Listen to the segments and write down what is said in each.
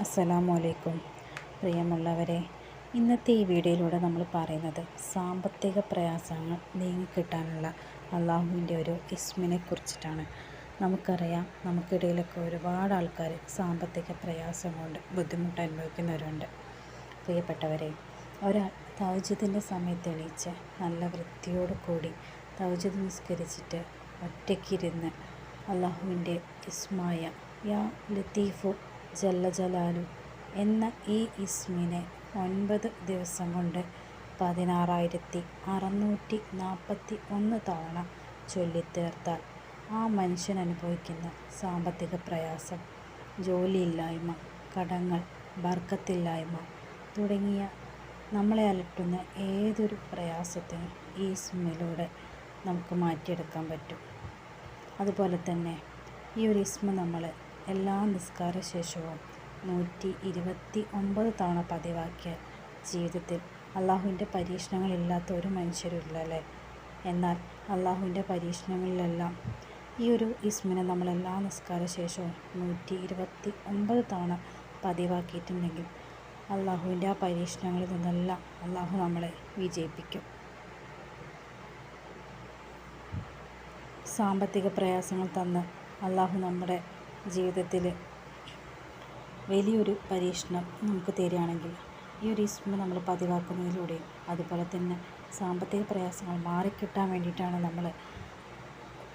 അസ്സലാമു അലൈക്കും പ്രിയമുള്ളവരെ ഇന്നത്തെ ഈ വീഡിയോയിലൂടെ നമ്മൾ പറയുന്നത് സാമ്പത്തിക പ്രയാസങ്ങൾ നീങ്ങിക്കിട്ടാനുള്ള അള്ളാഹുവിന്റെ ഒരു ഇസ്മിനെ കുറിച്ചിട്ടാണ് നമുക്കറിയാം നമുക്കിടയിലൊക്കെ ഒരുപാട് ആൾക്കാർ സാമ്പത്തിക പ്രയാസം കൊണ്ട് ബുദ്ധിമുട്ട് അനുഭവിക്കുന്നവരുണ്ട്. പ്രിയപ്പെട്ടവരെ ഒരാൾ തൗജിദിന്റെ സമയത്ത് എണീച്ച് നല്ല വൃത്തിയോട് കൂടി തൗജിദ് നിസ്കരിച്ചിട്ട് ഒറ്റയ്ക്കിരുന്ന് അള്ളാഹുവിന്റെ ഇസ്മായ യാ ലത്തീഫു ജല്ല ജലാലു എന്ന ഈ ഇസ്മിനെ ഒൻപത് ദിവസം കൊണ്ട് പതിനാറായിരത്തി അറുന്നൂറ്റി നാൽപ്പത്തി ഒന്ന് തവണ ചൊല്ലിത്തീർത്താൽ ആ മനുഷ്യൻ അനുഭവിക്കുന്ന സാമ്പത്തിക പ്രയാസം ജോലിയില്ലായ്മ കടങ്ങൾ ബർക്കത്തില്ലായ്മ തുടങ്ങിയ നമ്മളെ അലട്ടുന്ന ഏതൊരു പ്രയാസത്തിനും ഈ ഇസ്മിലൂടെ നമുക്ക് മാറ്റിയെടുക്കാൻ പറ്റും. അതുപോലെ തന്നെ ഈ ഒരു ഇസ്മ നമ്മൾ എല്ലാ നിസ്കാര ശേഷവും നൂറ്റി ഇരുപത്തി ഒമ്പത് തവണ പതിവാക്കിയാൽ ജീവിതത്തിൽ അള്ളാഹുവിന്റെ പരീക്ഷണങ്ങളില്ലാത്ത ഒരു മനുഷ്യരുമില്ല അല്ലേ? എന്നാൽ അള്ളാഹുവിന്റെ പരീക്ഷണങ്ങളിലെല്ലാം ഈ ഒരു ഇസ്മിനെ നമ്മൾ എല്ലാ നിസ്കാര ശേഷവും നൂറ്റി ഇരുപത്തി ഒമ്പത് തവണ പതിവാക്കിയിട്ടുണ്ടെങ്കിൽ അള്ളാഹുവിന്റെ ആ പരീക്ഷണങ്ങളിൽ നിന്നെല്ലാം അള്ളാഹു നമ്മളെ വിജയിപ്പിക്കും. സാമ്പത്തിക പ്രയാസങ്ങൾ തന്ന് അള്ളാഹു നമ്മുടെ ജീവിതത്തിൽ വലിയൊരു പരീക്ഷണം നമുക്ക് തരികയാണെങ്കിൽ ഈ ഒരു ഇസ്മ നമ്മൾ പതിവാക്കുന്നതിലൂടെയും അതുപോലെ തന്നെ സാമ്പത്തിക പ്രയാസങ്ങൾ മാറിക്കിട്ടാൻ വേണ്ടിയിട്ടാണ് നമ്മൾ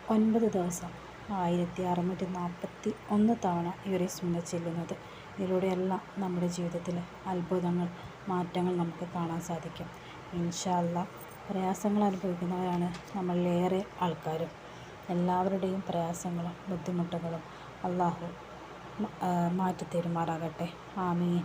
ഒൻപത് ദിവസം ആയിരത്തി അറുന്നൂറ്റി നാൽപ്പത്തി ഒന്ന് തവണ ഈ ഒരു ഇസ്മ ചെല്ലുന്നത്. ഇതിലൂടെയെല്ലാം നമ്മുടെ ജീവിതത്തിൽ അത്ഭുതങ്ങൾ മാറ്റങ്ങൾ നമുക്ക് കാണാൻ സാധിക്കും. ഇൻഷാല്ല പ്രയാസങ്ങൾ അനുഭവിക്കുന്നവരാണ് നമ്മളിലേറെ ആൾക്കാരും. എല്ലാവരുടെയും പ്രയാസങ്ങളും ബുദ്ധിമുട്ടുകളും അള്ളാഹു മാറ്റി തരുമാറാകട്ടെ ആമീൻ.